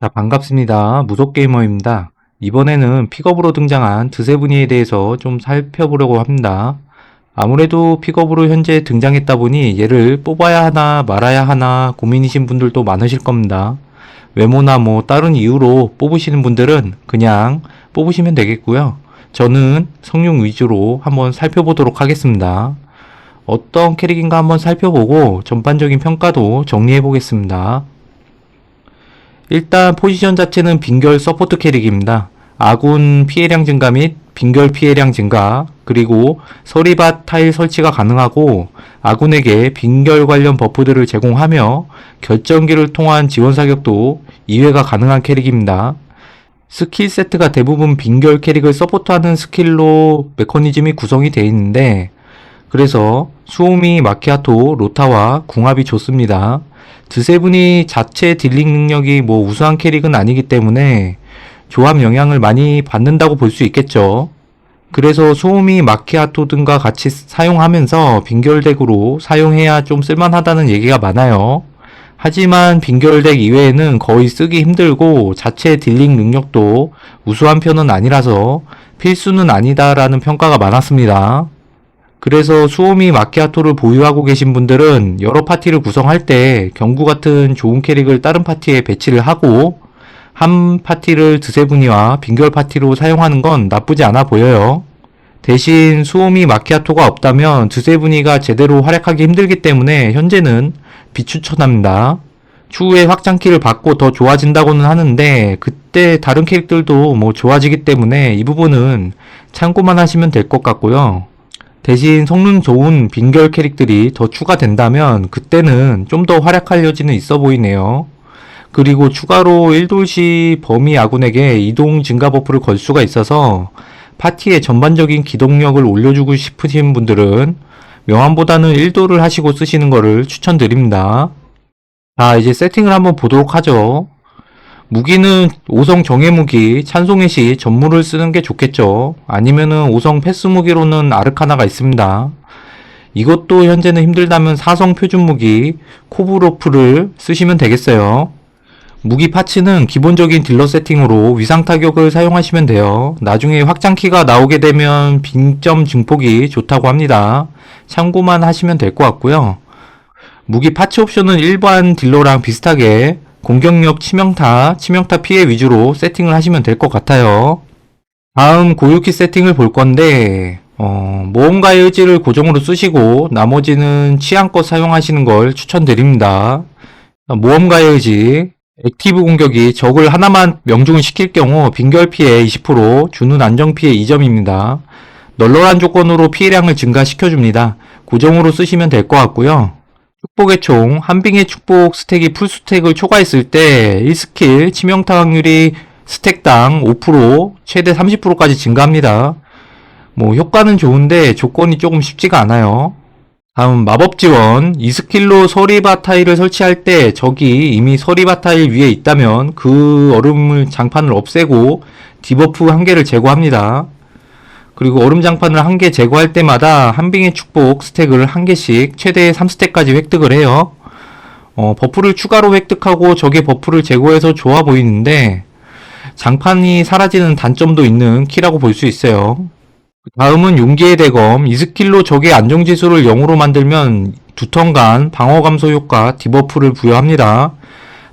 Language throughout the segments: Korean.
자, 반갑습니다. 무속게이머입니다. 이번에는 픽업으로 등장한 드세븐이에 대해서 좀 살펴보려고 합니다. 아무래도 픽업으로 현재 등장했다 보니 얘를 뽑아야 하나 말아야 하나 고민이신 분들도 많으실 겁니다. 외모나 뭐 다른 이유로 뽑으시는 분들은 그냥 뽑으시면 되겠고요. 저는 성능 위주로 한번 살펴보도록 하겠습니다. 어떤 캐릭인가 한번 살펴보고 전반적인 평가도 정리해 보겠습니다. 일단 포지션 자체는 빙결 서포트 캐릭입니다. 아군 피해량 증가 및 빙결 피해량 증가, 그리고 서리밭 타일 설치가 가능하고 아군에게 빙결 관련 버프들을 제공하며 결정기를 통한 지원 사격도 2회가 가능한 캐릭입니다. 스킬 세트가 대부분 빙결 캐릭을 서포트하는 스킬로 메커니즘이 구성이 되어 있는데 그래서 수오미, 마키아토, 로타와 궁합이 좋습니다. 드세븐이 자체 딜링 능력이 뭐 우수한 캐릭은 아니기 때문에 조합 영향을 많이 받는다고 볼 수 있겠죠. 그래서 수오미, 마키아토 등과 같이 사용하면서 빙결덱으로 사용해야 좀 쓸만하다는 얘기가 많아요. 하지만 빙결덱 이외에는 거의 쓰기 힘들고 자체 딜링 능력도 우수한 편은 아니라서 필수는 아니다라는 평가가 많았습니다. 그래서 수오미 마키아토를 보유하고 계신 분들은 여러 파티를 구성할 때 경구 같은 좋은 캐릭을 다른 파티에 배치를 하고 한 파티를 드세븐이와 빙결 파티로 사용하는 건 나쁘지 않아 보여요. 대신 수오미 마키아토가 없다면 드세븐이가 제대로 활약하기 힘들기 때문에 현재는 비추천합니다. 추후에 확장키를 받고 더 좋아진다고는 하는데 그때 다른 캐릭들도 뭐 좋아지기 때문에 이 부분은 참고만 하시면 될 것 같고요. 대신 성능 좋은 빙결 캐릭들이 더 추가된다면 그때는 좀 더 활약할 여지는 있어 보이네요. 그리고 추가로 1돌시 범위 아군에게 이동 증가 버프를 걸 수가 있어서 파티의 전반적인 기동력을 올려주고 싶으신 분들은 명함보다는 1도를 하시고 쓰시는 것을 추천드립니다. 자, 이제 세팅을 한번 보도록 하죠. 무기는 5성 정예 무기, 찬송의 시 전무를 쓰는 게 좋겠죠. 아니면은 5성 패스 무기로는 아르카나가 있습니다. 이것도 현재는 힘들다면 4성 표준 무기, 코브로프를 쓰시면 되겠어요. 무기 파츠는 기본적인 딜러 세팅으로 위상 타격을 사용하시면 돼요. 나중에 확장키가 나오게 되면 빙점 증폭이 좋다고 합니다. 참고만 하시면 될 것 같고요. 무기 파츠 옵션은 일반 딜러랑 비슷하게 공격력 치명타, 치명타 피해 위주로 세팅을 하시면 될 것 같아요. 다음 고유키 세팅을 볼 건데, 어, 모험가의 의지를 고정으로 쓰시고, 나머지는 취향껏 사용하시는 걸 추천드립니다. 모험가의 의지, 액티브 공격이 적을 하나만 명중을 시킬 경우 빙결 피해 20%, 주는 안정 피해 2점입니다. 널널한 조건으로 피해량을 증가시켜줍니다. 고정으로 쓰시면 될 것 같고요. 축복의 총, 한빙의 축복 스택이 풀스택을 초과했을 때 1스킬 치명타 확률이 스택당 5%, 최대 30%까지 증가합니다. 뭐 효과는 좋은데 조건이 조금 쉽지가 않아요. 다음 마법 지원 2스킬로 서리바 타일을 설치할 때 적이 이미 서리바 타일 위에 있다면 그 얼음을 장판을 없애고 디버프 한 개를 제거합니다. 그리고 얼음 장판을 한 개 제거할 때마다 한빙의 축복 스택을 한 개씩 최대 3스택까지 획득을 해요. 어, 버프를 추가로 획득하고 적의 버프를 제거해서 좋아 보이는데 장판이 사라지는 단점도 있는 키라고 볼 수 있어요. 다음은 용기의 대검. 이 스킬로 적의 안정지수를 0으로 만들면 두 턴간 방어 감소 효과 디버프를 부여합니다.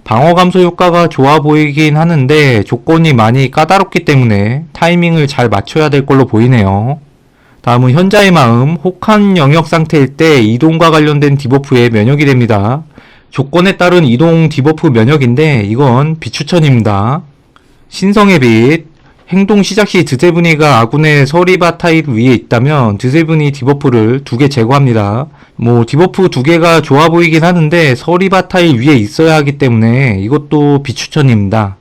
방어 감소 효과가 좋아 보이긴 하는데 조건이 많이 까다롭기 때문에 타이밍을 잘 맞춰야 될 걸로 보이네요. 다음은 현자의 마음. 혹한 영역 상태일 때 이동과 관련된 디버프에 면역이 됩니다. 조건에 따른 이동 디버프 면역인데 이건 비추천입니다. 신성의 빛. 행동 시작 시 드세븐이가 아군의 서리바 타입 위에 있다면 드세븐이 디버프를 두 개 제거합니다. 뭐 디버프 두 개가 좋아 보이긴 하는데 서리바 타입 위에 있어야 하기 때문에 이것도 비추천입니다.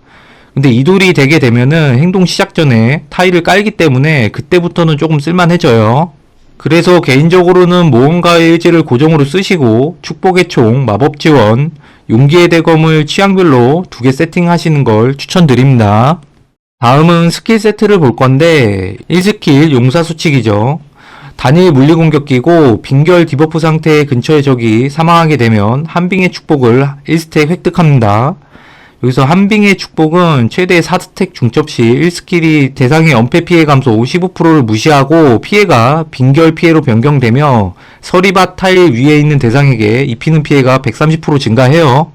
근데 이돌이 되게 되면은 행동 시작 전에 타일을 깔기 때문에 그때부터는 조금 쓸만해져요. 그래서 개인적으로는 모험가의 의지를 고정으로 쓰시고 축복의 총, 마법 지원, 용기의 대검을 취향별로 두 개 세팅하시는 걸 추천드립니다. 다음은 스킬 세트를 볼 건데 1스킬 용사 수칙이죠. 단일 물리 공격기고 빙결 디버프 상태 근처의 적이 사망하게 되면 한빙의 축복을 1스택 획득합니다. 여기서 한빙의 축복은 최대 4스택 중첩 시 1스킬이 대상의 엄폐 피해 감소 15%를 무시하고 피해가 빙결 피해로 변경되며 서리밭 타일 위에 있는 대상에게 입히는 피해가 130% 증가해요.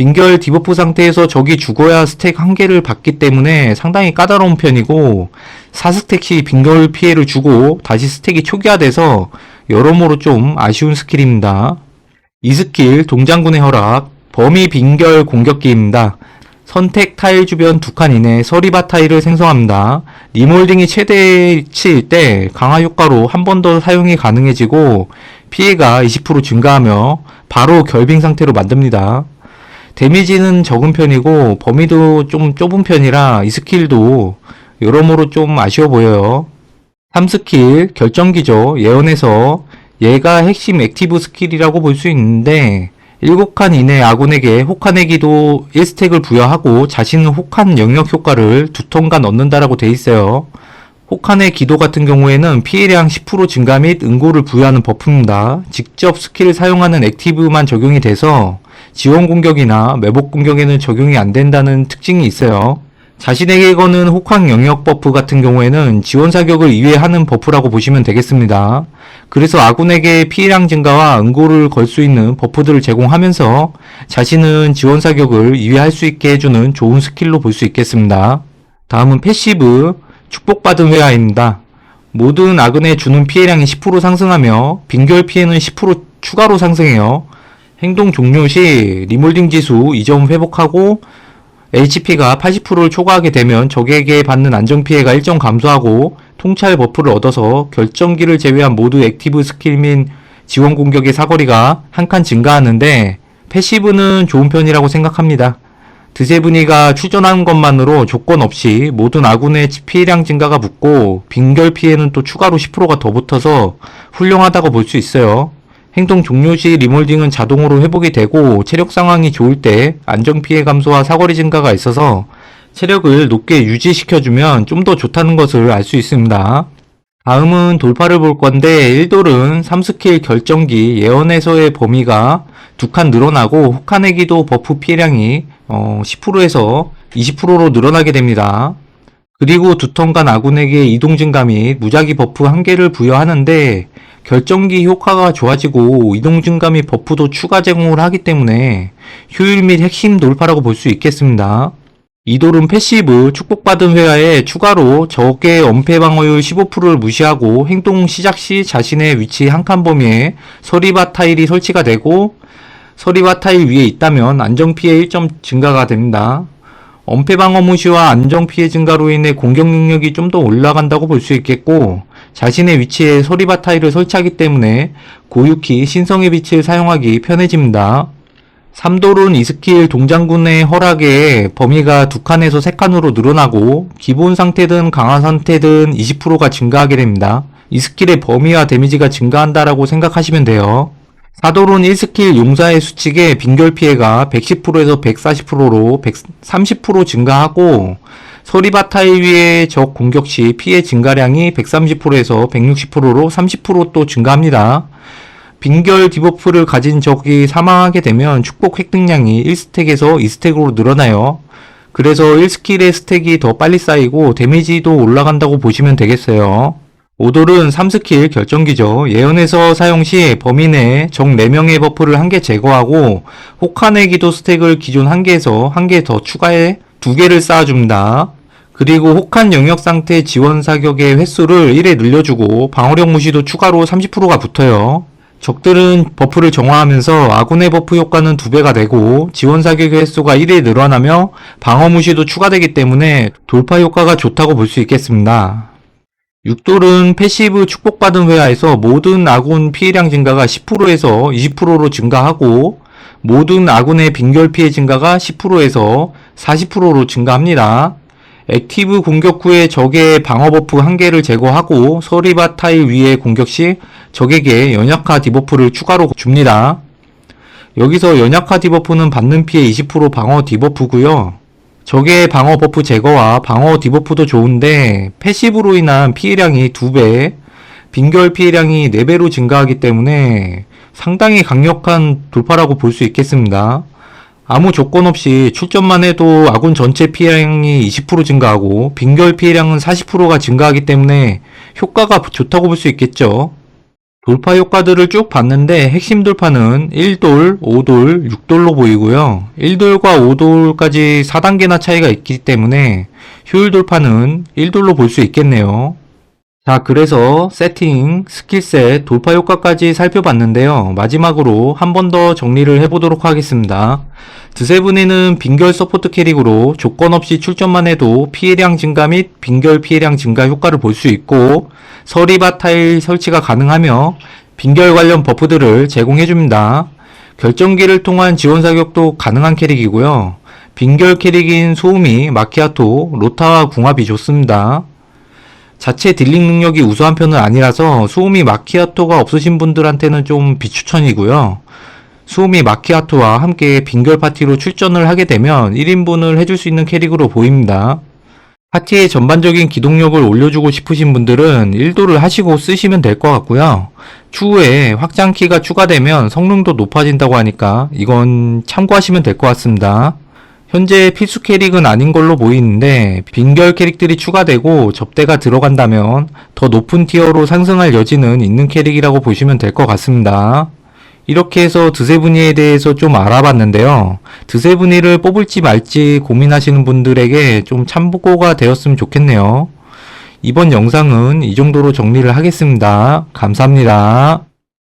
빙결 디버프 상태에서 적이 죽어야 스택 한 개를 받기 때문에 상당히 까다로운 편이고 4스택 시 빙결 피해를 주고 다시 스택이 초기화돼서 여러모로 좀 아쉬운 스킬입니다. 이 스킬 동장군의 허락 범위 빙결 공격기입니다. 선택 타일 주변 두 칸 이내 서리바 타일을 생성합니다. 리몰딩이 최대치일 때 강화 효과로 한 번 더 사용이 가능해지고 피해가 20% 증가하며 바로 결빙 상태로 만듭니다. 데미지는 적은 편이고 범위도 좀 좁은 편이라 이 스킬도 여러모로 좀 아쉬워 보여요. 3스킬 결정기죠. 예언에서 얘가 핵심 액티브 스킬이라고 볼 수 있는데 7칸 이내 아군에게 혹한의 기도 1스택을 부여하고 자신은 혹한 영역 효과를 두 턴간 얻는다라고 돼 있어요. 혹한의 기도 같은 경우에는 피해량 10% 증가 및 응고를 부여하는 버프입니다. 직접 스킬을 사용하는 액티브만 적용이 돼서 지원 공격이나 매복 공격에는 적용이 안 된다는 특징이 있어요. 자신에게 거는 혹한 영역 버프 같은 경우에는 지원 사격을 이외하는 버프라고 보시면 되겠습니다. 그래서 아군에게 피해량 증가와 응고를 걸 수 있는 버프들을 제공하면서 자신은 지원 사격을 이외할 수 있게 해주는 좋은 스킬로 볼 수 있겠습니다. 다음은 패시브 축복받은 회화입니다. 모든 아군에 주는 피해량이 10% 상승하며 빙결 피해는 10% 추가로 상승해요. 행동 종료 시 리몰딩 지수 2점 회복하고 HP가 80%를 초과하게 되면 적에게 받는 안정 피해가 일정 감소하고 통찰 버프를 얻어서 결정기를 제외한 모두 액티브 스킬 및 지원 공격의 사거리가 한 칸 증가하는데 패시브는 좋은 편이라고 생각합니다. 드세브니가 추전하는 것만으로 조건 없이 모든 아군의 피해량 증가가 붙고 빙결 피해는 또 추가로 10%가 더 붙어서 훌륭하다고 볼 수 있어요. 행동 종료 시 리몰딩은 자동으로 회복이 되고 체력 상황이 좋을 때 안정 피해 감소와 사거리 증가가 있어서 체력을 높게 유지시켜주면 좀 더 좋다는 것을 알 수 있습니다. 다음은 돌파를 볼 건데 1돌은 3스킬 결정기 예언에서의 범위가 두 칸 늘어나고 혹한의 기도 버프 피해량이 어, 10%에서 20%로 늘어나게 됩니다. 그리고 두 턴간 아군에게 이동 증가 및 무작위 버프 한 개를 부여하는데 결정기 효과가 좋아지고 이동 및 버프도 추가 제공을 하기 때문에 효율 및 핵심 돌파라고 볼 수 있겠습니다. 이돌은 패시브 축복받은 회화에 추가로 적의 엄폐 방어율 15%를 무시하고 행동 시작 시 자신의 위치 한 칸 범위에 서리바 타일이 설치가 되고 서리바 타일 위에 있다면 안정 피해 1점 증가가 됩니다. 엄폐 방어 무시와 안정 피해 증가로 인해 공격 능력이 좀 더 올라간다고 볼 수 있겠고 자신의 위치에 서리바 타일을 설치하기 때문에 고유키 신성의 빛을 사용하기 편해집니다. 3돌은 이 스킬 동장군의 허락에 범위가 두 칸에서 세 칸으로 늘어나고 기본 상태든 강화 상태든 20%가 증가하게 됩니다. 이 스킬의 범위와 데미지가 증가한다라고 생각하시면 돼요. 4돌은 1스킬 용사의 수칙에 빙결 피해가 110%에서 140%로 130% 증가하고 소리바 타일 위에 적 공격 시 피해 증가량이 130%에서 160%로 30%또 증가합니다. 빙결 디버프를 가진 적이 사망하게 되면 축복 획득량이 1스택에서 2스택으로 늘어나요. 그래서 1스킬의 스택이 더 빨리 쌓이고 데미지도 올라간다고 보시면 되겠어요. 오돌은 3스킬 결정기죠. 예언에서 사용 시 범위 내적 4명의 버프를 한 개 제거하고 혹한의 기도 스택을 기존 1개에서 1개 더 추가해 2개를 쌓아줍니다. 그리고 혹한 영역 상태 지원 사격의 횟수를 1에 늘려주고 방어력 무시도 추가로 30%가 붙어요. 적들은 버프를 정화하면서 아군의 버프 효과는 2배가 되고 지원 사격의 횟수가 1에 늘어나며 방어 무시도 추가되기 때문에 돌파 효과가 좋다고 볼 수 있겠습니다. 6돌은 패시브 축복받은 회화에서 모든 아군 피해량 증가가 10%에서 20%로 증가하고 모든 아군의 빙결 피해 증가가 10%에서 40%로 증가합니다. 액티브 공격 후에 적의 방어 버프 한 개를 제거하고 서리바 타일 위에 공격 시 적에게 연약화 디버프를 추가로 줍니다. 여기서 연약화 디버프는 받는 피해 20% 방어 디버프고요. 적의 방어 버프 제거와 방어 디버프도 좋은데 패시브로 인한 피해량이 2배, 빙결 피해량이 4배로 증가하기 때문에 상당히 강력한 돌파라고 볼 수 있겠습니다. 아무 조건 없이 출전만 해도 아군 전체 피해량이 20% 증가하고 빈결 피해량은 40%가 증가하기 때문에 효과가 좋다고 볼 수 있겠죠. 돌파 효과들을 쭉 봤는데 핵심 돌파는 1돌, 5돌, 6돌로 보이고요. 1돌과 5돌까지 4단계나 차이가 있기 때문에 효율 돌파는 1돌로 볼 수 있겠네요. 자, 그래서 세팅, 스킬셋, 돌파 효과까지 살펴봤는데요. 마지막으로 한 번 더 정리를 해보도록 하겠습니다. 드세븐에는 빈결 서포트 캐릭으로 조건 없이 출전만 해도 피해량 증가 및 빈결 피해량 증가 효과를 볼 수 있고 서리바 타일 설치가 가능하며 빈결 관련 버프들을 제공해줍니다. 결정기를 통한 지원 사격도 가능한 캐릭이고요. 빈결 캐릭인 소음이 마키아토, 로타와 궁합이 좋습니다. 자체 딜링 능력이 우수한 편은 아니라서 수오미 마키아토가 없으신 분들한테는 좀 비추천이고요. 수오미 마키아토와 함께 빈결 파티로 출전을 하게 되면 1인분을 해줄 수 있는 캐릭으로 보입니다. 파티의 전반적인 기동력을 올려주고 싶으신 분들은 1도를 하시고 쓰시면 될 것 같고요. 추후에 확장키가 추가되면 성능도 높아진다고 하니까 이건 참고하시면 될 것 같습니다. 현재 필수 캐릭은 아닌 걸로 보이는데 빈결 캐릭들이 추가되고 접대가 들어간다면 더 높은 티어로 상승할 여지는 있는 캐릭이라고 보시면 될 것 같습니다. 이렇게 해서 드세븐이에 대해서 좀 알아봤는데요. 드세븐이를 뽑을지 말지 고민하시는 분들에게 좀 참고가 되었으면 좋겠네요. 이번 영상은 이 정도로 정리를 하겠습니다. 감사합니다.